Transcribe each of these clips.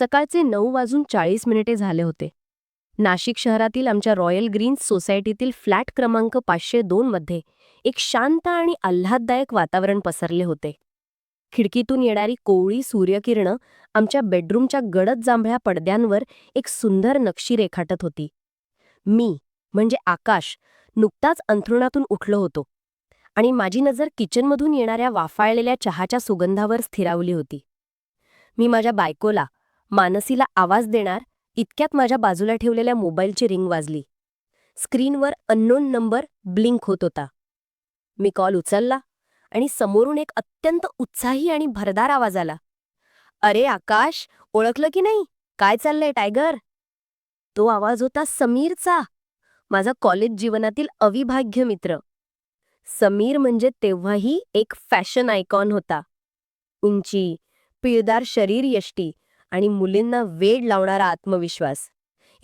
सकाळचे नऊ वाजून चाळीस मिनिटे झाले होते. नाशिक शहरातील आमच्या रॉयल ग्रीन्स सोसायटीतील फ्लॅट क्रमांक पाचशे दोनमध्ये एक शांत आणि आल्हाददायक वातावरण पसरले होते. खिडकीतून येणारी कोवळी सूर्यकिरणं आमच्या बेडरूमच्या गडद जांभळ्या पडद्यांवर एक सुंदर नक्षी रेखाटत होती. मी म्हणजे आकाश नुकताच अंथरुणातून उठलो होतो आणि माझी नजर किचनमधून येणाऱ्या वाफाळलेल्या चहाच्या सुगंधावर स्थिरावली होती. मी माझ्या बायकोला मानसीला आवाज देणार इतक्यात माझ्या बाजूला ठेवलेल्या मोबाईलची रिंग वाजली. स्क्रीनवर अननोन नंबर ब्लिंक होत होता. मी कॉल उचलला आणि समोरून एक अत्यंत उत्साही आणि भरदार आवाज आला. अरे आकाश ओळखलं की नाही? काय चाललंय टायगर? तो आवाज होता समीरचा माझा कॉलेज जीवनातील अविभाग्य मित्र. समीर म्हणजे तेव्हाही एक फॅशन आयकॉन होता. उंची पिळदार शरीर यष्टी आणि मुलींना वेड लावणारा आत्मविश्वास.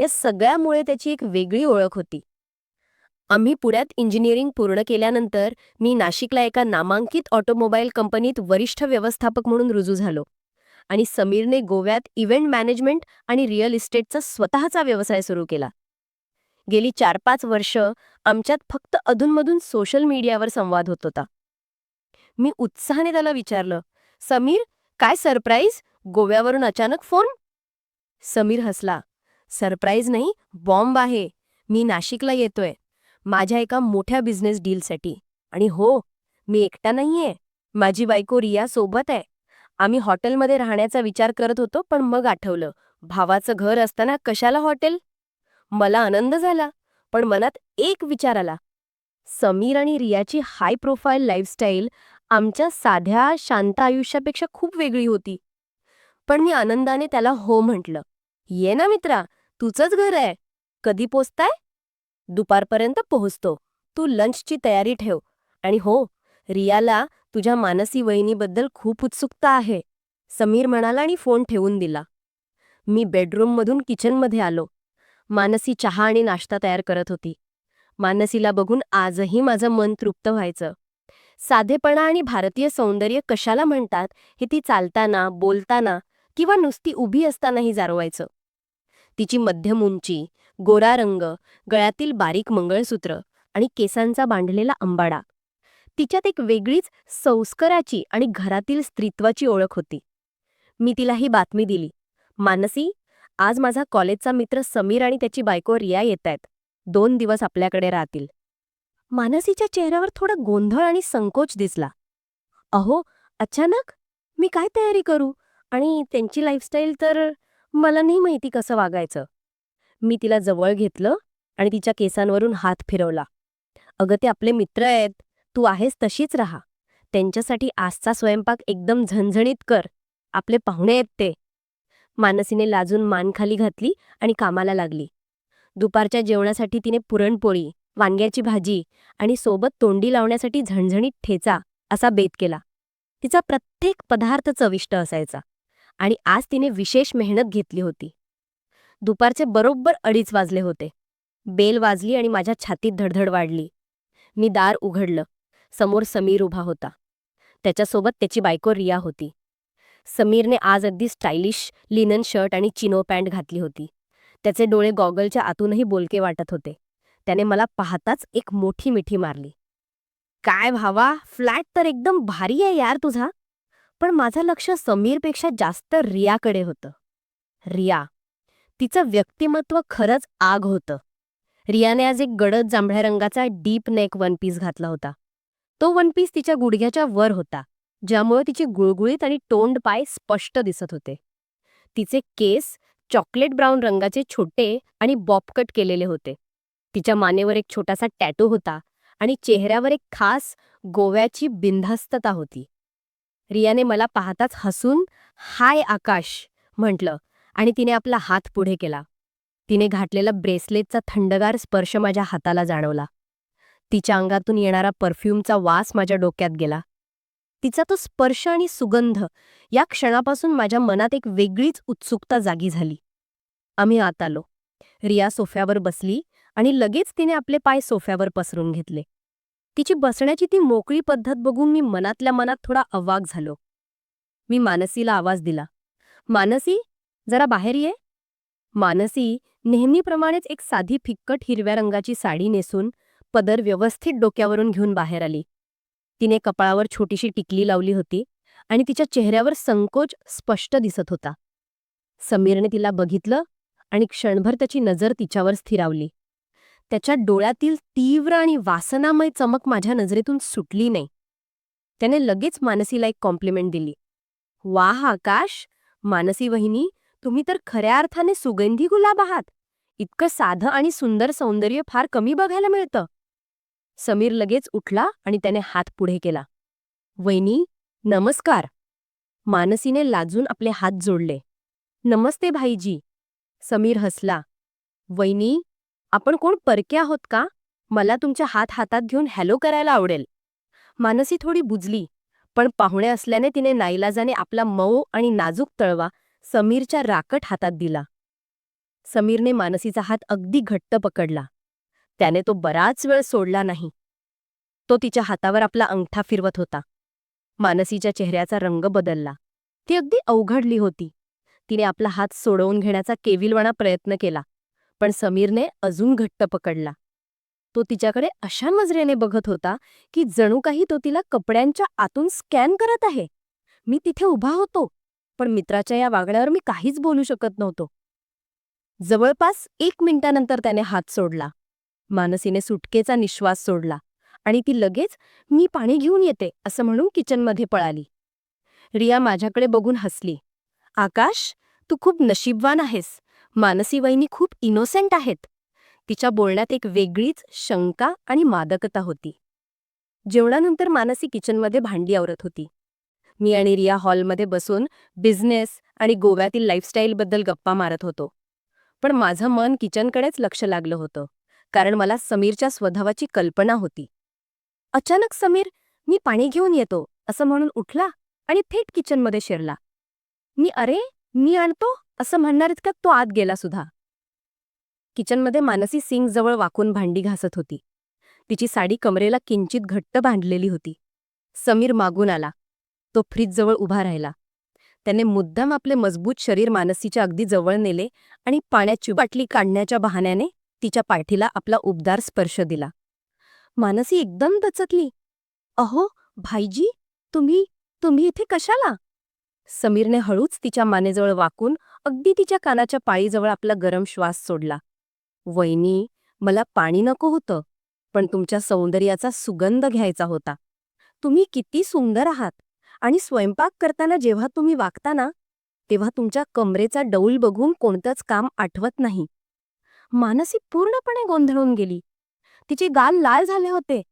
या सगळ्यामुळे त्याची एक वेगळी ओळख होती. आम्ही पुण्यात इंजिनिअरिंग पूर्ण केल्यानंतर मी नाशिकला एका नामांकित ऑटोमोबाईल कंपनीत वरिष्ठ व्यवस्थापक म्हणून रुजू झालो. आणि समीरने गोव्यात इव्हेंट मॅनेजमेंट आणि रिअल इस्टेटचा स्वतःचा व्यवसाय सुरू केला. गेली चार पाच वर्ष आमच्यात फक्त अधूनमधून सोशल मीडियावर संवाद होत होता. मी उत्साहाने त्याला विचारलं समीर काय सरप्राईज? गोव्यावरून अचानक फोन? समीर हसला. सरप्राईज नाही बॉम्ब आहे. मी नाशिकला येतोय. माझ्या एका मोठ्या बिझनेस डीलसाठी. आणि हो मी एकटा नाहीये. माझी बायको रिया सोबत आहे. आम्ही हॉटेलमध्ये राहण्याचा विचार करत होतो पण मग आठवलं. भावाचं घर असताना कशाला हॉटेल? मला आनंद झाला पण मनात एक विचार आला. समीर आणि रियाची हाय प्रोफाईल लाईफस्टाईल आमच्या साध्या शांत आयुष्यापेक्षा खूप वेगळी होती. पण मी आनंदाने त्याला हो म्हटलं. ये ना मित्रा तुझंच घर आहे. कधी पोचताय? दुपारपर्यंत पोहोचतो. तू लंचची तयारी ठेव. आणि हो रियाला तुझ्या मानसी वहिनीबद्दल खूप उत्सुकता आहे. समीर म्हणाला आणि फोन ठेवून दिला. मी बेडरूममधून किचनमध्ये आलो. मानसी चहा आणि नाश्ता तयार करत होती. मानसीला बघून आजही माझं मन तृप्त व्हायचं. साधेपणा आणि भारतीय सौंदर्य कशाला म्हणतात हे ती चालताना बोलताना किंवा नुसती उभी असतानाही जारवायचं. तिची मध्यम उंची गोरा रंग गळ्यातील बारीक मंगळसूत्र आणि केसांचा बांधलेला अंबाडा तिच्यात एक वेगळीच संस्कराची आणि घरातील स्त्रीत्वाची ओळख होती. मी तिला ही बातमी दिली. मानसी आज माझा कॉलेजचा मित्र समीर आणि त्याची बायको रिया येत आहेत दोन दिवस आपल्याकडे राहतील. मानसीच्या चेहऱ्यावर थोडा गोंधळ आणि संकोच दिसला. अहो अचानक? मी काय तयारी करू? आणि त्यांची लाईफस्टाईल तर मला नाही माहिती कसं वागायचं. मी तिला जवळ घेतलं आणि तिच्या केसांवरून हात फिरवला. अगं ते आपले मित्र आहेत. तू आहेस तशीच राहा. त्यांच्यासाठी आजचा स्वयंपाक एकदम झणझणीत कर. आपले पाहुणे आहेत ते. मानसीने लाजून मान खाली घातली आणि कामाला लागली. दुपारच्या जेवणासाठी तिने पुरणपोळी वांग्याची भाजी आणि सोबत तोंडी लावण्यासाठी झणझणीत ठेचा असा बेत केला. तिचा प्रत्येक पदार्थ चविष्ट असायचा. आणि आज तिने विशेष मेहनत घेतली होती. दुपारचे बरोबर अडीच वाजले होते. बेल वाजली आणि माझ्या छातीत धडधड वाढली. मी दार उघडलं. समोर समीर उभा होता. त्याच्यासोबत त्याची बायको रिया होती. समीरने आज अगदी स्टायलिश लिनन शर्ट आणि चिनो पॅन्ट घातली होती. त्याचे डोळे गॉगलच्या आतूनही बोलके वाटत होते. त्याने मला पाहताच एक मोठी मिठी मारली. काय भावा फ्लॅट तर एकदम भारी आहे यार तुझा. पण माझं लक्ष समीरपेक्षा जास्त रियाकडे होतं. रिया. तिचं व्यक्तिमत्व खरंच आग होतं. रियाने आज एक गडद जांभळ्या रंगाचा डीप नेक वन पीस घातला होता. तो वन पीस तिच्या गुडघ्याच्या वर होता ज्यामुळे तिची गुळगुळीत आणि तोंड पाय स्पष्ट दिसत होते. तिचे केस चॉकलेट ब्राऊन रंगाचे छोटे आणि बॉपकट केलेले होते. तिच्या मानेवर एक छोटासा टॅटू होता आणि चेहऱ्यावर एक खास गोव्याची बिनधास्तता होती. रियाने मला पाहताच हसून हाय आकाश म्हटलं आणि तिने आपला हात पुढे केला. तिने घातलेला ब्रेसलेटचा थंडगार स्पर्श माझ्या हाताला जाणवला. तिच्या अंगातून येणारा परफ्यूमचा वास माझ्या डोक्यात गेला. तिचा तो स्पर्श आणि सुगंध या क्षणापासून माझ्या मनात एक वेगळीच उत्सुकता जागी झाली. आम्ही आत आलो. रिया सोफ्यावर बसली आणि लगेच तिने आपले पाय सोफ्यावर पसरून घेतले. तिची बसण्याची ती मोकळी पद्धत बघून मी मनातल्या मनात थोडा अवाक झालो. मी मानसीला आवाज दिला. मानसी जरा बाहेर ये. मानसी नेहमीप्रमाणेच एक साधी फिक्कट हिरव्या रंगाची साडी नेसून पदर व्यवस्थित डोक्यावरून घेऊन बाहेर आली. तिने कपाळावर छोटीशी टिकली लावली होती आणि तिच्या चेहऱ्यावर संकोच स्पष्ट दिसत होता. समीरने तिला बघितलं आणि क्षणभर त्याची नजर तिच्यावर स्थिरावली. त्याच्या डोळ्यातील तीव्र आणि वासनामय चमक माझ्या नजरेतून सुटली नाही. त्याने लगेच मानसीला एक कॉम्प्लिमेंट दिली. वाह आकाश! मानसी वहिनी तुम्ही तर खऱ्या अर्थाने सुगंधी गुलाब आहात. इतकं साधं आणि सुंदर सौंदर्य फार कमी बघायला मिळतं. समीर लगेच उठला आणि त्याने हात पुढे केला. वहिनी नमस्कार. मानसीने लाजून आपले हात जोडले. नमस्ते भाईजी. समीर हसला. वहिनी आपण कोण परके आहोत का? मला तुमच्या हात हातात घेऊन हॅलो करायला आवडेल. मानसी थोडी बुजली पण पाहुणे असल्याने तिने नाईलाजाने आपला मऊ आणि नाजूक तळवा समीरच्या राकट हातात दिला. समीरने मानसीचा हात अगदी घट्ट पकडला. त्याने तो बराच वेळ सोडला नाही. तो तिच्या हातावर आपला अंगठा फिरवत होता. मानसीच्या चेहऱ्याचा रंग बदलला. ती अगदी अवघडली होती. तिने आपला हात सोडवून घेण्याचा केविलवाणा प्रयत्न केला. पण समीरने अजून घट्ट पकडला. तो तिच्याकडे अशा नजरेने बघत होता की जणू काही तो तिला कपड्यांच्या आतून स्कॅन करत आहे. मी तिथे उभा होतो पण मित्राच्या या वागण्यावर मी काहीच बोलू शकत नव्हतो. जवळपास एक मिनिटानंतर त्याने हात सोडला. मानसीने सुटकेचा निश्वास सोडला आणि ती लगेच मी पाणी घेऊन येते असं म्हणून किचनमध्ये पळाली. रिया माझ्याकडे बघून हसली. आकाश तू खूप नशीबवान आहेस. मानसी वहिनी खूप इनोसेंट आहेत. तिच्या बोलण्यात एक वेगळीच शंका आणि मादकता होती. जेवणानंतर मानसी किचनमध्ये भांडी आवरत होती. मी आणि रिया हॉलमध्ये बसून बिझनेस आणि गोव्यातील लाईफस्टाईलबद्दल गप्पा मारत होतो. पण माझं मन किचनकडेच लक्ष लागलं होतं कारण मला समीरच्या स्वभावाची कल्पना होती. अचानक समीर मी पाणी घेऊन येतो असं म्हणून उठला आणि थेट किचनमध्ये शिरला. मी अरे मी आणतो असं म्हणणार इतक्यात तो आत गेला सुद्धा. किचनमध्ये मानसी सिंग जवळ वाकून भांडी घासत होती. तिची साडी कमरेला किंचित घट्ट बांधलेली होती. समीर मागून आला. तो फ्रीजजवळ उभा राहिला. त्याने मुद्दाम आपले मजबूत शरीर मानसीच्या अगदी जवळ नेले आणि पाण्याची बाटली काढण्याच्या बहाण्याने तिच्या पाठीला आपला उबदार स्पर्श दिला. मानसी एकदम दचकली. अहो भाईजी तुम्ही तुम्ही इथे कशाला? समीरने हळूच तिच्या मानेजवळ वाकून अगदी तिच्या कानाच्या पाळीजवळ आपला गरम श्वास सोडला. वहिनी मला पाणी नको होतं पण तुमच्या सौंदर्याचा सुगंध घ्यायचा होता. तुम्ही किती सुंदर आहात आणि स्वयंपाक करताना जेव्हा तुम्ही वागता ना तेव्हा तुमच्या कमरेचा डौल बघून कोणतंच काम आठवत नाही. मानसी पूर्णपणे गोंधळून गेली. तिचे गाल लाल झाले होते.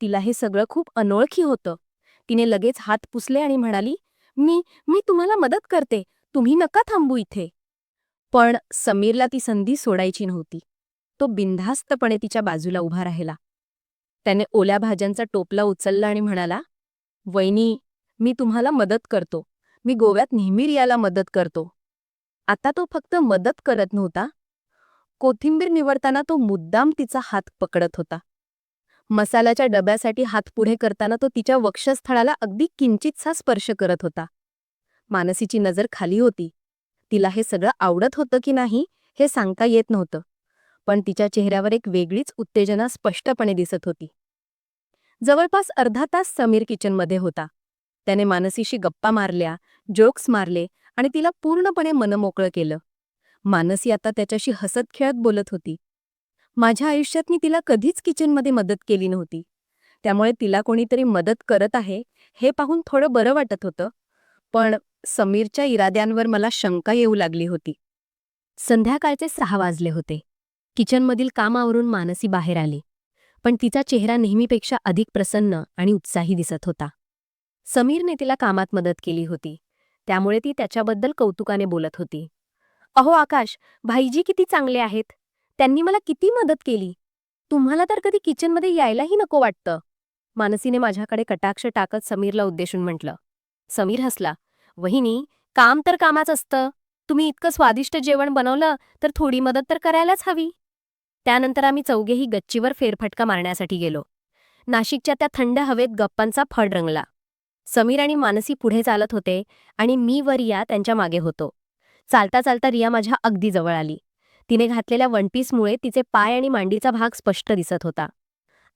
तिला हे सगळं खूप अनोळखी होतं. तिने लगेच हात पुसले आणि म्हणाली मी मी तुम्हाला मदत करते. तुम्ही नका थांबू इथे. पण समीरला ती संधी सोडायची नव्हती. तो बिनधास्तपणे तिच्या बाजूला उभा राहिला. त्याने ओल्या भाज्यांचा टोपला उचलला आणि म्हणाला वैनी मी तुम्हाला मदत करतो. मी गोव्यात नेहमी रियाला मदत करतो. आता तो फक्त मदत करत नव्हता. कोथिंबीर निवडताना तो मुद्दाम तिचा हात पकडत होता. मसाल्याच्या डब्यासाठी हात पुढे करताना तो तिच्या वक्षस्थळाला अगदी किंचितसा स्पर्श करत होता. मानसीची नजर खाली होती. तिला हे सगळं आवडत होतं की नाही हे सांगता येत नव्हतं. पण तिच्या चेहऱ्यावर एक वेगळीच उत्तेजना स्पष्टपणे दिसत होती. जवळपास अर्धा तास समीर किचनमध्ये होता. त्याने मानसीशी गप्पा मारल्या जोक्स मारले आणि तिला पूर्णपणे मनमोकळं केलं. मानसी आता त्याच्याशी हसत खेळत बोलत होती. माझ्या आयुष्यात मी तिला कधीच किचनमध्ये मदत केली नव्हती. त्यामुळे तिला कोणीतरी मदत करत आहे हे पाहून थोडं बरं वाटत होतं. पण समीरच्या इराद्यांवर मला शंका येऊ लागली होती. संध्याकाळचे सहा वाजले होते. किचनमधील कामावरून मानसी बाहेर आली. पण तिचा चेहरा नेहमीपेक्षा अधिक प्रसन्न आणि उत्साही दिसत होता. समीरने तिला कामात मदत केली होती. त्यामुळे ती त्याच्याबद्दल कौतुकाने बोलत होती. अहो आकाश भाईजी किती चांगले आहेत. त्यांनी मला किती मदत केली? तुम्हाला तर कधी किचनमध्ये यायलाही नको वाटतं. मानसीने माझ्याकडे कटाक्ष टाकत समीरला उद्देशून म्हटलं. समीर हसला. वहिनी काम तर कामाच असतं. तुम्ही इतकं स्वादिष्ट जेवण बनवलं तर थोडी मदत तर करायलाच हवी. त्यानंतर आम्ही चौघेही गच्चीवर फेरफटका मारण्यासाठी गेलो. नाशिकच्या त्या थंड हवेत गप्पांचा फड रंगला. समीर आणि मानसी पुढे चालत होते आणि मी व रिया त्यांच्या मागे होतो. चालता चालता रिया माझ्या अगदी जवळ आली. तिने घातलेल्या वनपीसमुळे तिचे पाय आणि मांडीचा भाग स्पष्ट दिसत होता.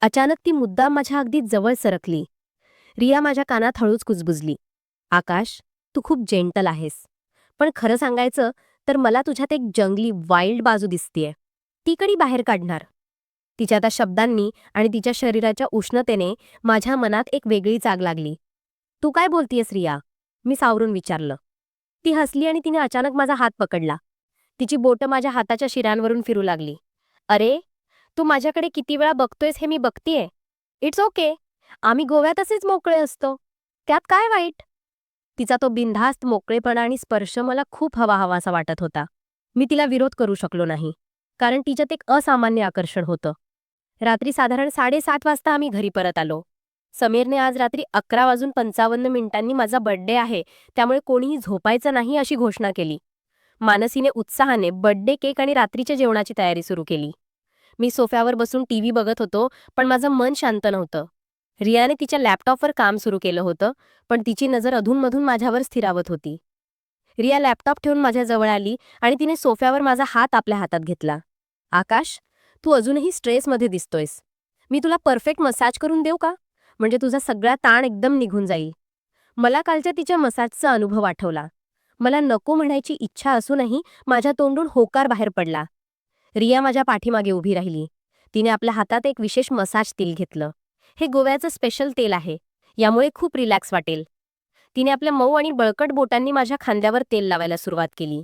अचानक ती मुद्दाम माझ्या अगदी जवळ सरकली. रिया माझ्या कानात हळूच कुजबुजली. आकाश तू खूप जेंटल आहेस. पण खरं सांगायचं तर मला तुझ्यात एक जंगली वाईल्ड बाजू दिसतीये. ती कडी बाहेर काढणार? तिच्या त्या शब्दांनी आणि तिच्या शरीराच्या उष्णतेने माझ्या मनात एक वेगळी जाग लागली. तू काय बोलतीयस रिया? मी सावरून विचारलं. ती हसली आणि तिने अचानक माझा हात पकडला. तिची बोटं माझ्या हाताच्या शिरांवरून फिरू लागली. अरे तू माझ्याकडे किती वेळा बघतोयस हे मी बघतीये. It's okay. आम्ही गोव्यात असेच मोकळे असतो. त्यात काय वाईट? तिचा तो बिनधास्त मोकळेपणा आणि स्पर्श मला खूप हवा हवासा वाटत होता. मी तिला विरोध करू शकलो नाही कारण तिच्यात एक असामान्य आकर्षण होतं. रात्री साधारण साडेसात वाजता आम्ही घरी परत आलो. समीरने आज रात्री अकरा वाजून पंचावन्न मिनिटांनी माझा बर्थडे आहे त्यामुळे कोणीही झोपायचं नाही अशी घोषणा केली. मानसीने उत्साहाने बर्थडे केक आणि रात्रीच्या जेवणाची तयारी सुरू केली. मी सोफ्यावर बसून टीव्ही बघत होतो पण माझं मन शांत नव्हतं. रियाने तिच्या लॅपटॉपवर काम सुरू केलं होतं पण तिची नजर अधूनमधून माझ्यावर स्थिरावत होती. रिया लॅपटॉप ठेवून माझ्याजवळ आली आणि तिने सोफ्यावर माझा हात आपल्या हातात घेतला. आकाश तू अजूनही स्ट्रेसमध्ये दिसतोयस. मी तुला परफेक्ट मसाज करून देऊ का? म्हणजे तुझा सगळा ताण एकदम निघून जाईल. मला कालच्या तिच्या मसाजचा अनुभव आठवला. मला नको म्हणायची इच्छा असूनही माझ्या तोंडून होकार बाहेर पडला. रिया माझ्या पाठीमागे उभी राहिली. तिने आपल्या हातात एक विशेष मसाज तेल घेतलं. हे गोव्याचं स्पेशल तेल आहे. यामुळे खूप रिलॅक्स वाटेल. तिने आपल्या मऊ आणि बळकट बोटांनी माझ्या खांद्यावर तेल लावायला सुरुवात केली.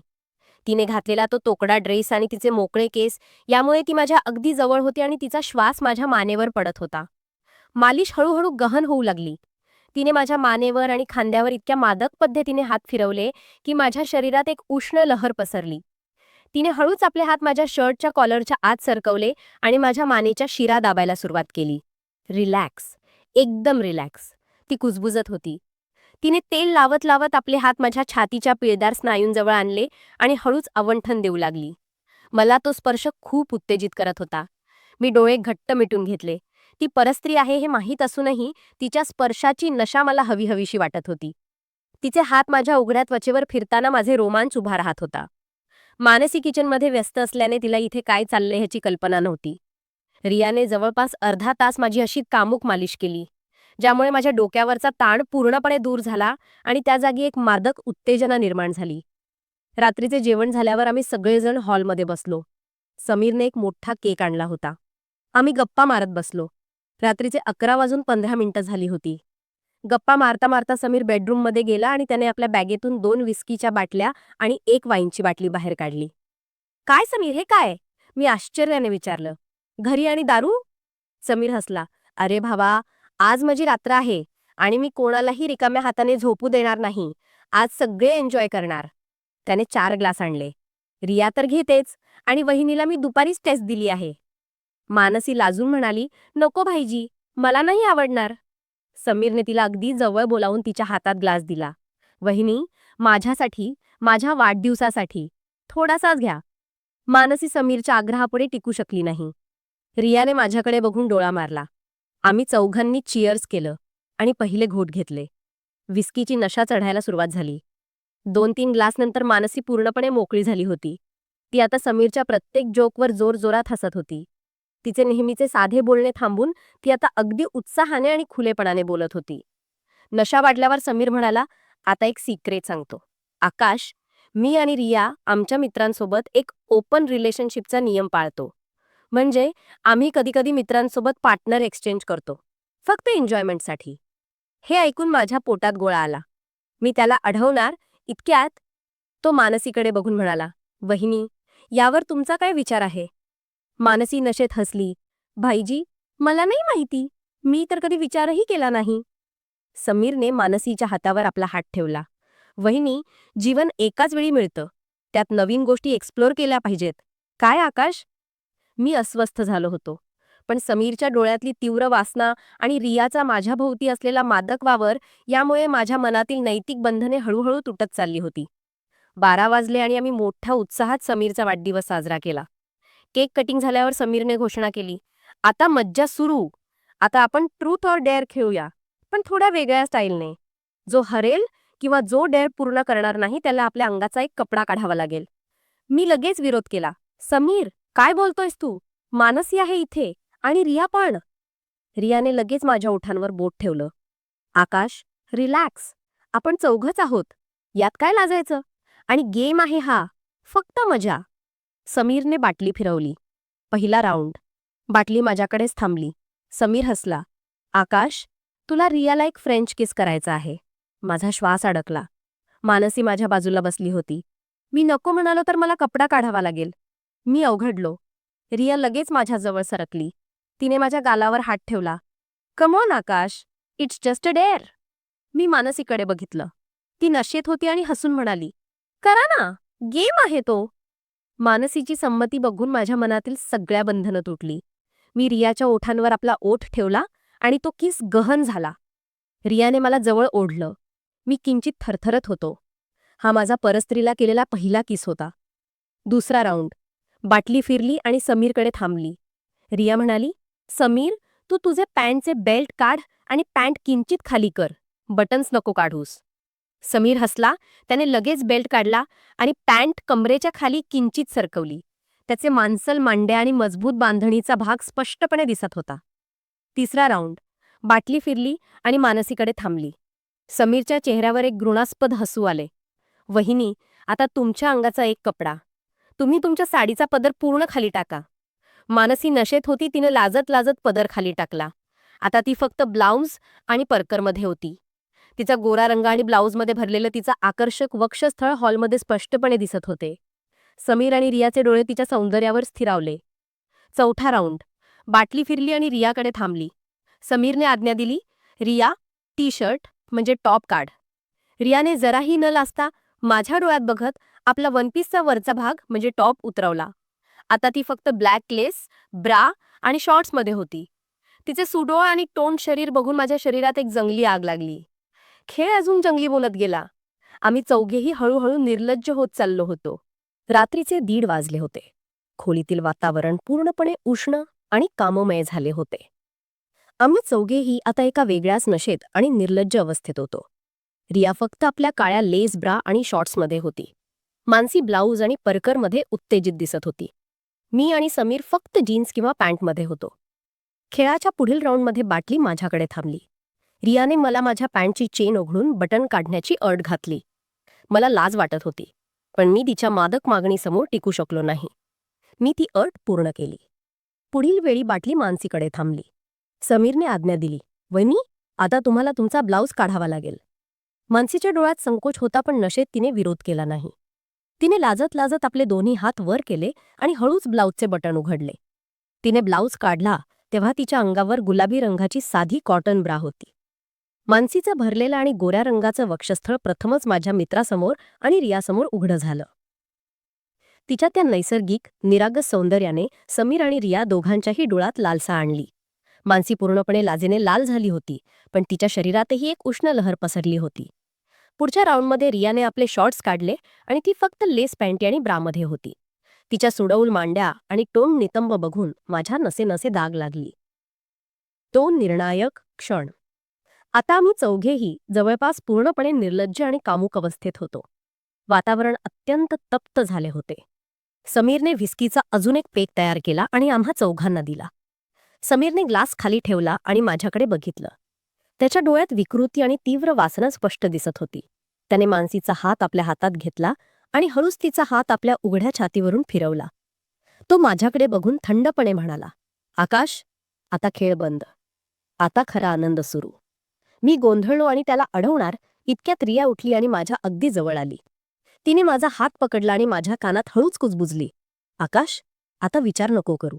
तिने घातलेला तो तोकडा ड्रेस आणि तिचे मोकळे केस यामुळे ती माझ्या अगदी जवळ होती आणि तिचा श्वास माझ्या मानेवर पडत होता. मालिश हळूहळू गहन होऊ लागली. तिने माझ्या मानेवर आणि खांद्यावर इतक्या मादक पद्धतीने हात फिरवले की माझ्या शरीरात एक उष्ण लहर पसरली. तिने हळूच आपले हात माझ्या शर्टच्या कॉलरच्या आत सरकवले आणि माझ्या मानेच्या शिरा दाबायला सुरुवात केली. रिलॅक्स. एकदम रिलॅक्स. ती कुजबुजत होती. तिने तेल लावत लावत आपले हात माझ्या छातीच्या पिळदार स्नायूंजवळ आणले आणि हळूच अवंठन देऊ लागली. मला तो स्पर्श खूप उत्तेजित करत होता. मी डोळे घट्ट मिटून घेतले. ती परस्त्री आहे हे माहीत असूनही तिच्या स्पर्शाची नशा मला हवी हवीशी वाटत होती. तिचे हात माझ्या उघड्या त्वचेवर फिरताना माझे रोमांच उभा राहत होता. मानसी किचनमध्ये व्यस्त असल्याने तिला इथे काय चाललंय ह्याची कल्पना नव्हती. रियाने जवळपास अर्धा तास माझी अशी कामुक मालिश केली ज्यामुळे माझ्या डोक्यावरचा ताण पूर्णपणे दूर झाला आणि त्या जागी एक मादक उत्तेजना निर्माण झाली. रात्रीचे जेवण झाल्यावर आम्ही सगळेजण हॉलमध्ये बसलो. समीरने एक मोठा केक आणला होता. आम्ही गप्पा मारत बसलो. रात्रीचे अकरा वाजून पंधरा मिनिटं झाली होती. गप्पा मारता मारता समीर बेडरूममध्ये गेला आणि त्याने आपल्या बॅगेतून दोन विस्कीच्या बाटल्या आणि एक वाईनची बाटली बाहेर काढली. काय समीर हे काय? मी आश्चर्याने विचारलं. घरी आणि दारू? समीर हसला. अरे भावा आज माझी रात्र आहे आणि मी कोणालाही रिकाम्या हाताने झोपू देणार नाही. आज सगळे एन्जॉय करणार. त्याने चार ग्लास आणले. रिया तर घेतेच आणि वहिनीला मी दुपारीच टेस्ट दिली आहे. मानसी लाजून म्हणाली नको भाईजी मला नाही आवडणार. समीरने तिला अगदी जवळ बोलावून तिच्या हातात ग्लास दिला. वहिनी माझ्यासाठी माझ्या वाढदिवसासाठी थोडासाच घ्या. मानसी समीरच्या आग्रहापुढे टिकू शकली नाही. रियाने माझ्याकडे बघून डोळा मारला. आम्ही चौघांनी चिअर्स केलं आणि पहिले घोट घेतले. विस्कीची नशा चढायला सुरुवात झाली. दोन तीन ग्लासनंतर मानसी पूर्णपणे मोकळी झाली होती. ती आता समीरच्या प्रत्येक जोकवर जोरजोरात हसत होती. तिचे नेहमीचे साधे बोलणे थांबून ती आता अगदी उत्साहाने आणि खुलेपणाने बोलत होती. नशा वाढल्यावर समीर म्हणाला आता एक सिक्रेट सांगतो. आकाश मी आणि रिया आमच्या मित्रांसोबत एक ओपन रिलेशनशिपचा नियम पाळतो. म्हणजे आम्ही कधीकधी मित्रांसोबत पार्टनर एक्सचेंज करतो. फक्त एन्जॉयमेंटसाठी हे ऐकून माझ्या पोटात गोळा आला. मी त्याला अढवणार इतक्यात तो मानसीकडे बघून म्हणाला वहिनी यावर तुमचा काय विचार आहे? मानसी नशेत हसली. भाईजी मला नाही माहिती. मी तर कधी विचारही केला नाही. समीरने मानसीच्या हातावर आपला हात ठेवला. वहिनी जीवन एकाच वेळी मिळतं. त्यात नवीन गोष्टी एक्सप्लोर केल्या पाहिजेत. काय आकाश? मी अस्वस्थ झालो होतो. पण समीरच्या डोळ्यातली तीव्र वासना आणि रियाचा माझ्या भोवती असलेला मादक वावर यामुळे माझ्या मनातील नैतिक बंधने हळूहळू तुटत चालली होती. बारा वाजले आणि आम्ही मोठ्या उत्साहात समीरचा वाढदिवस साजरा केला. केक कटिंग झाल्यावर समीरने घोषणा केली आता मज्जा सुरू. आता आपण ट्रूथ और डेअर खेळूया पण थोड्या वेगळ्या स्टाईलने. जो हरेल किंवा जो डेअर पूर्ण करणार नाही त्याला आपल्या अंगाचा एक कपडा काढावा लागेल. मी लगेच विरोध केला समीर काय बोलतोयस तू? मानसी आहे इथे आणि रिया पण. रियाने लगेच माझ्या ओठांवर बोट ठेवलं. आकाश रिलॅक्स. आपण चौघच आहोत. यात काय लाजायचं? आणि गेम आहे हा. फक्त मजा. समीरने बाटली फिरवली. पहिला राऊंड. बाटली माझ्याकडेच थांबली. समीर हसला. आकाश तुला रियाला एक फ्रेंच किस करायचा आहे. माझा श्वास अडकला. मानसी माझ्या बाजूला बसली होती. मी नको म्हणालो तर मला कपडा काढावा लागेल. मी अवघडलो. रिया लगेच माझ्याजवळ सरकली. तिने माझ्या गालावर हात ठेवला. Come on Akash. It's just a dare. मी मानसीकडे बघितलं. ती नशेत होती आणि हसून म्हणाली करा ना. गेम आहे तो. मानसीची संमती बघून माझ्या मनातील सगळ्या बंधनं तुटली. मी रियाच्या ओठांवर आपला ओठ ठेवला आणि तो किस गहन झाला. रियाने मला जवळ ओढलं. मी किंचित थरथरत होतो. हा माझा परस्त्रीला केलेला पहिला किस होता. दुसरा राऊंड. बाटली फिरली आणि समीरकडे थांबली. रिया म्हणाली समीर तू तुझे पॅन्टचे बेल्ट काढ आणि पॅन्ट किंचित खाली कर. बटन्स नको काढूस. समीर हसला त्याने लगेच बेल्ट काढला आणि पॅन्ट कमरेच्या खाली किंचित सरकवली. त्याचे मांसल मांड्या आणि मजबूत बांधणीचा भाग स्पष्टपणे दिसत होता. तिसरा राऊंड. बाटली फिरली आणि मानसीकडे थांबली. समीरच्या चेहऱ्यावर एक घृणास्पद हसू आले. वहिनी आता तुमच्या अंगाचा एक कपडा. तुम्ही तुमच्या साडीचा पदर पूर्ण खाली टाका. मानसी नशेत होती तिनं लाजत लाजत पदर खाली टाकला. आता ती फक्त ब्लाऊज आणि परकरमध्ये होती. तिचा गोरा रंग आणि ब्लाऊजमध्ये भरलेलं तिचं आकर्षक वक्षस्थळ हॉलमध्ये स्पष्टपणे दिसत होते. समीर आणि रियाचे डोळे तिच्या सौंदर्यावर स्थिरावले. चौथा राऊंड. बाटली फिरली आणि रियाकडे थांबली. समीरने आज्ञा दिली रिया टी शर्ट म्हणजे टॉप काढ. रियाने जराही न लाजता माझ्या डोळ्यात बघत आपला वनपीसचा वरचा भाग म्हणजे टॉप उतरवला. आता ती फक्त ब्लॅक लेस ब्रा आणि शॉर्ट्समध्ये होती. तिचे सुडोळ आणि टोंड शरीर बघून माझ्या शरीरात एक जंगली आग लागली. खेळ अजून जंगली बोलत गेला. आम्ही चौघेही हळूहळू निर्लज्ज होत चाललो होतो. रात्रीचे दीड वाजले होते. खोलीतील वातावरण पूर्णपणे उष्ण आणि काममय झाले होते. आम्ही चौघेही आता एका वेगळ्याच नशेत आणि निर्लज्ज अवस्थेत होतो. रिया फक्त आपल्या काळ्या लेस ब्रा आणि शॉर्ट्समध्ये होती. मानसी ब्लाऊज आणि परकरमध्ये उत्तेजित दिसत होती. मी आणि समीर फक्त जीन्स किंवा पॅन्टमध्ये होतो. खेळाच्या पुढील राऊंडमध्ये बाटली माझ्याकडे थांबली. रियाने मला माझ्या पॅन्टची चेन उघडून बटन काढण्याची अट घातली. मला लाज वाटत होती पण मी तिच्या मादक मागणीसमोर टिकू शकलो नाही. मी ती अट पूर्ण केली. पुढील वेळी बाटली मानसीकडे थांबली. समीरने आज्ञा दिली वहिनी आता तुम्हाला तुमचा ब्लाऊज काढावा लागेल. मानसीच्या डोळ्यात संकोच होता पण नशेत तिने विरोध केला नाही. तिने लाजत लाजत आपले दोन्ही हात वर केले आणि हळूच ब्लाऊजचे बटन उघडले. तिने ब्लाऊज काढला तेव्हा तिच्या अंगावर गुलाबी रंगाची साधी कॉटन ब्रा होती. मानसीचं भरलेलं आणि गोऱ्या रंगाचं वक्षस्थळ प्रथमच माझ्या मित्रासमोर आणि रियासमोर उघडं झालं. तिच्या त्या नैसर्गिक निरागस सौंदर्याने समीर आणि रिया दोघांच्याही डोळ्यात लालसा आणली. मानसी पूर्णपणे लाजेने लाल झाली होती पण तिच्या शरीरातही एक उष्ण लहर पसरली होती. पुढच्या राऊंडमध्ये रियाने आपले शॉर्ट्स काढले आणि ती फक्त लेस पॅन्टी आणि ब्रामध्ये होती. तिच्या सुडौल मांड्या आणि टोन नितंब बघून माझ्या नसे नसे दाग लागली. तो निर्णायक क्षण. आता आम्ही चौघेही जवळपास पूर्णपणे निर्लज्ज आणि कामुक अवस्थेत होतो. वातावरण अत्यंत तप्त झाले होते. समीरने व्हिस्कीचा अजून एक पेक तयार केला आणि आम्हा चौघांना दिला. समीरने ग्लास खाली ठेवला आणि माझ्याकडे बघितलं. त्याच्या डोळ्यात विकृती आणि तीव्र वासना स्पष्ट दिसत होती. त्याने मानसीचा हात आपल्या हातात घेतला आणि हळूच तिचा हात आपल्या उघड्या छातीवरून फिरवला. तो माझ्याकडे बघून थंडपणे म्हणाला आकाश आता खेळ बंद. आता खरा आनंद सुरू. मी गोंधळलो आणि त्याला अडवणार इतक्यात रिया उठली आणि माझ्या अगदी जवळ आली. तिने माझा हात पकडला आणि माझ्या कानात हळूच कुजबुजली. आकाश आता विचार नको करू.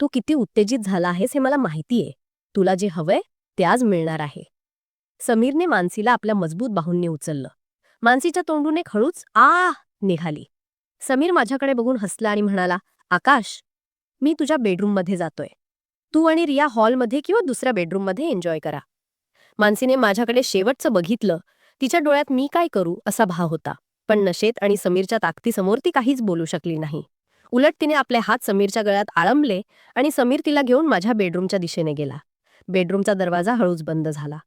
तू किती उत्तेजित झाला आहेस हे मला माहितीये. तुला जे हवंय ते आज मिळणार आहे. समीरने मानसीला आपल्या मजबूत बाहूंनी उचललं. मानसीच्या तोंडून एक हळूच आ निघाली. समीर माझ्याकडे बघून हसला आणि म्हणाला आकाश मी तुझ्या बेडरूममध्ये जातोय. तू आणि रिया हॉलमध्ये किंवा दुसऱ्या बेडरूममध्ये एन्जॉय करा. मानसीने माझ्याकडे शेवटचं बघितलं तिच्या डोळ्यात मी काय करू असा भाव होता. पण नशेत आणि समीरच्या ताकदीसमोर ती काहीच बोलू शकली नाही. उलट तिने आपले हात समीरच्या गळ्यात आळंबले आणि समीर तिला घेऊन माझ्या बेडरूमच्या दिशेने गेला. बेडरूमचा दरवाजा हळूच बंद झाला.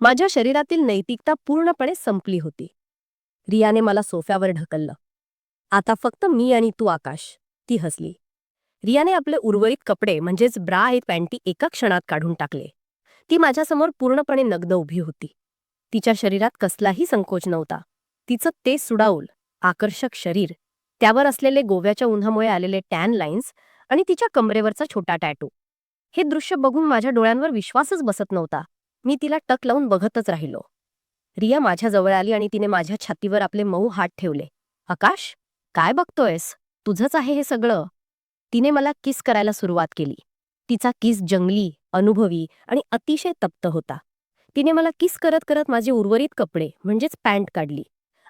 माझ्या शरीरातील नैतिकता पूर्णपणे संपली होती. रियाने मला सोफ्यावर ढकललं. आता फक्त मी आणि तू आकाश. ती हसली. रियाने आपले उर्वरित कपडे म्हणजेच ब्रा आणि पॅन्टी एका क्षणात काढून टाकले. ती माझ्यासमोर पूर्णपणे नग्न उभी होती. तिच्या शरीरात कसलाही संकोच नव्हता. तिचं ते सुडाऊल आकर्षक शरीर त्यावर असलेले गोव्याच्या उन्हामुळे आलेले टॅन लाईन्स आणि तिच्या कमरेवरचा छोटा टॅटू. हे दृश्य बघून माझ्या डोळ्यांवर विश्वासच बसत नव्हता. मी तिला टक लावून बघतच राहिलो. रिया माझ्याजवळ आली आणि तिने माझ्या छातीवर आपले मऊ हात ठेवले. आकाश काय बघतोयस? तुझंच आहे हे सगळं. तिने मला किस करायला सुरुवात केली. तिचा किस जंगली अनुभवी आणि अतिशय तप्त होता. तिने मला किस करत करत माझे उर्वरित कपडे म्हणजेच पॅन्ट काढली.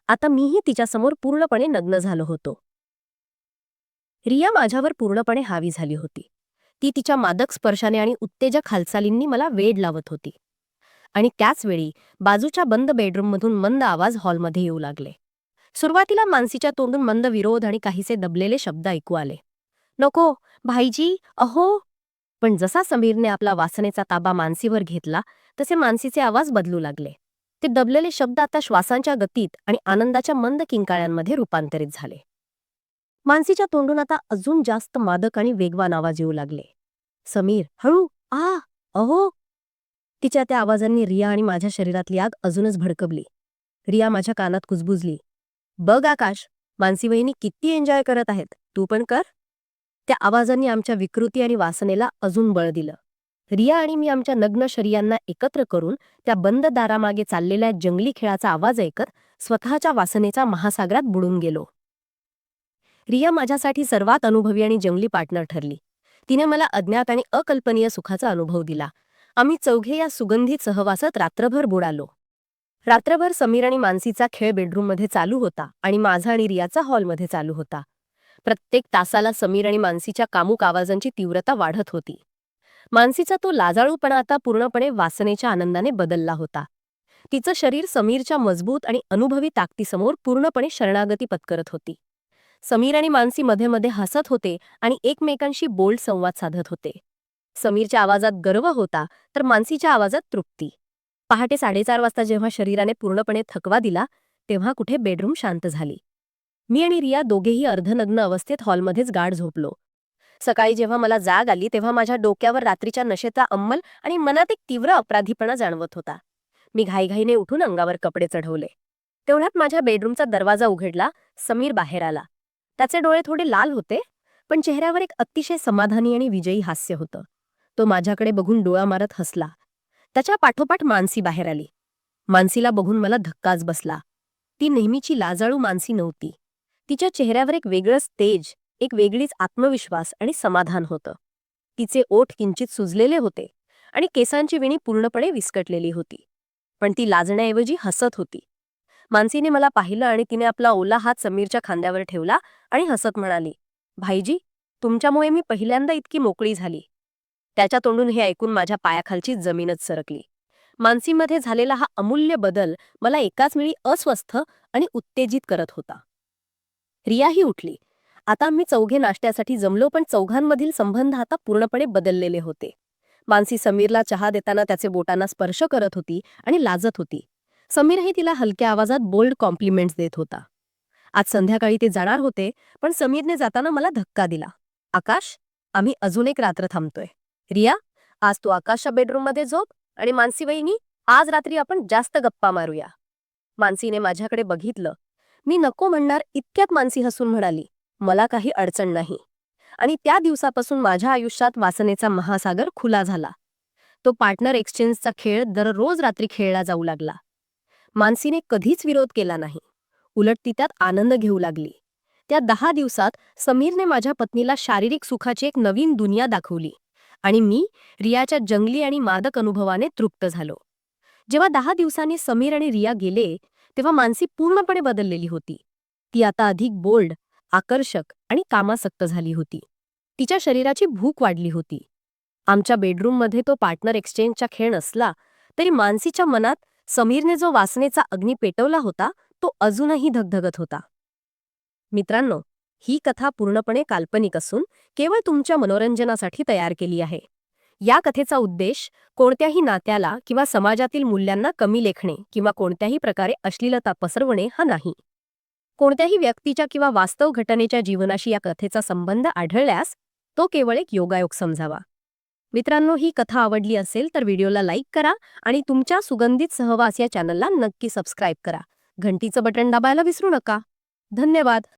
आता मीही तिच्यासमोर पूर्णपणे नग्न झालो होतो. रिया माझ्यावर पूर्णपणे हावी झाली होती. ती तिच्या मादक स्पर्शाने आणि उत्तेजक हालचालींनी मला वेड लावत होती. आणि त्याचवेळी बाजूच्या बंद बेडरूममधून मंद आवाज हॉलमध्ये येऊ लागले. सुरुवातीला मानसीच्या तोंडून मंद विरोध आणि काहीसे दबलेले शब्द ऐकू आले. नको भाईजी अहो पण जसा समीरने आपला वासनेचा ताबा मानसीवर घेतला तसे मानसीचे आवाज बदलू लागले. ते दबलेले शब्द आता श्वासांच्या गतीत आणि आनंदाच्या मंद किंकाळ्यांमध्ये रूपांतरित झाले. मानसीच्या तोंडून आता अजून जास्त मादक आणि वेगवान आवाज येऊ लागले. समीर हळू आ अहो. तिच्या त्या आवाजांनी रिया आणि माझ्या शरीरातली आग अजूनच भडकबली रिया माझ्या कानात कुजबुजली. बघ आकाश मानसी वहिनी किती एन्जॉय करत आहेत. तू पण कर. त्या आवाजांनी आमच्या विकृती आणि वासनेला अजून बळ दिलं. रिया आणि मी आमच्या नग्न शरियांना एकत्र करून त्या बंद दारामागे चाललेल्या जंगली खेळाचा आवाज ऐकत स्वतःच्या वासनेच्या महासागरात बुडून गेलो. रिया माझ्यासाठी सर्वात अनुभवी आणि जंगली पार्टनर ठरली. तिने मला अज्ञात आणि अकल्पनीय सुखाचा अनुभव दिला. आम्ही चौघे या सुगंधित सहवासात रात्रभर बुडालो. रात्रभर समीर आणि मानसीचा खेळ बेडरूममध्ये चालू होता आणि माझा आणि रियाचा हॉलमध्ये चालू होता. प्रत्येक तासाला समीर आणि मानसीच्या कामुक आवाजांची तीव्रता वाढत होती. मानसीचा तो लाजाळूपणा आता पूर्णपणे वासनेच्या आनंदाने बदलला होता. तिचं शरीर समीरच्या मजबूत आणि अनुभवी ताकदीसमोर पूर्णपणे शरणागती पत्करत होती. समीर आणि मानसी मध्ये मध्ये हसत होते आणि एकमेकांशी बोल्ड संवाद साधत होते. समीरच्या आवाजात गर्व होता तर मानसीच्या आवाजात तृप्ती. पहाटे साडेचार वाजता जेव्हा शरीराने पूर्णपणे थकवा दिला तेव्हा कुठे बेडरूम शांत झाली. मी आणि रिया दोघेही अर्धनग्न अवस्थेत हॉलमध्येच गाढ झोपलो. सकाळी जेव्हा मला जाग आली तेव्हा माझ्या डोक्यावर रात्रीच्या नशेचा अंमल आणि मनात एक तीव्र अपराधीपणा जाणवत होता. मी घाईघाईने उठून अंगावर कपडे चढवले. तेवढ्यात माझ्या बेडरूमचा दरवाजा उघडला समीर बाहेर आला. त्याचे डोळे थोडे लाल होते पण चेहऱ्यावर एक अतिशय समाधानी आणि विजयी हास्य होतं. तो माझ्याकडे बघून डोळा मारत हसला. त्याच्या पाठोपाठ मानसी बाहेर आली. मानसीला बघून मला धक्काच बसला. ती नेहमीची लाजाळू मानसी नव्हती. तिच्या चेहऱ्यावर एक वेगळंच तेज एक वेगळीच आत्मविश्वास आणि समाधान होतं. तिचे ओठ किंचित सुजलेले होते आणि केसांची विणी पूर्णपणे विस्कटलेली होती. पण ती लाजण्याऐवजी हसत होती. मानसीने मला पाहिलं आणि तिने आपला ओला हात समीरच्या खांद्यावर ठेवला आणि हसत म्हणाली भाईजी तुमच्यामुळे मी पहिल्यांदा इतकी मोकळी झाली. त्याच्या तोंडून हे ऐकून माझ्या पायाखालची जमीनच सरकली. मानसीमध्ये झालेला हा अमूल्य बदल मला एकाच वेळी अस्वस्थ आणि उत्तेजित करत होता. रियाही उठली. आता आम्ही चौघे नाश्त्यासाठी जमलो पण चौघांमधील संबंध आता पूर्णपणे बदललेले होते. मानसी समीरला चहा देताना त्याचे बोटांना स्पर्श करत होती आणि लाजत होती. समीरही तिला हलक्या आवाजात बोल्ड कॉम्प्लिमेंट्स देत होता. आज संध्याकाळी ते जाणार होते पण समीरने जाताना मला धक्का दिला. आकाश आम्ही अजून एक रात्र थांबतोय. रिया आज तू आकाशच्या बेडरूममध्ये झोप आणि मानसी वहिनी आज रात्री आपण जास्त गप्पा मारूया. मानसीने माझ्याकडे बघितलं मी नको म्हणणार इतक्यात मानसी हसून म्हणाली मला काही अडचण नाही. आणि त्या दिवसापासून माझ्या आयुष्यात वासनेचा महासागर खुला झाला. तो पार्टनर एक्सचेंजचा खेळ दररोज रात्री खेळला जाऊ लागला. मानसीने कधीच विरोध केला नाही. उलट ती त्यात आनंद घेऊ लागली. त्या दहा दिवसात समीरने माझ्या पत्नीला शारीरिक सुखाची एक नवीन दुनिया दाखवली आणि मी रियाच्या जंगली आणि मादक अनुभवाने तृप्त झालो. जेव्हा दहा दिवसांनी समीर आणि रिया गेले तेव्हा मानसी पूर्णपणे बदललेली होती. ती आता अधिक बोल्ड आकर्षक आणि कामासक्त झाली होती. तिच्या शरीराची भूक वाढली होती. आमच्या बेडरूममध्ये तो पार्टनर एक्सचेंजचा खेळ असला तरी मानसीच्या मनात समीरने जो वासनेचा अग्नी पेटवला होता तो अजूनही धगधगत होता. मित्रांनो ही कथा पूर्णपणे काल्पनिक असून केवळ तुमच्या मनोरंजनासाठी तयार केली आहे. या कथेचा उद्देश कोणत्याही नात्याला किंवा समाजातील मूल्यांना कमी लेखणे किंवा कोणत्याही प्रकारे अश्लीलता पसरवणे हा नाही. कोणत्याही व्यक्तीच्या किंवा वास्तव घटनेच्या जीवनाशी या कथेचा संबंध आढळल्यास तो केवळ एक योगायोग समजावा. मित्रांनो ही कथा आवडली असेल तर व्हिडिओला लाईक करा आणि तुमच्या सुगंधित सहवास या चॅनलला नक्की सबस्क्राईब करा. घंटीचं बटन दाबायला विसरू नका. धन्यवाद!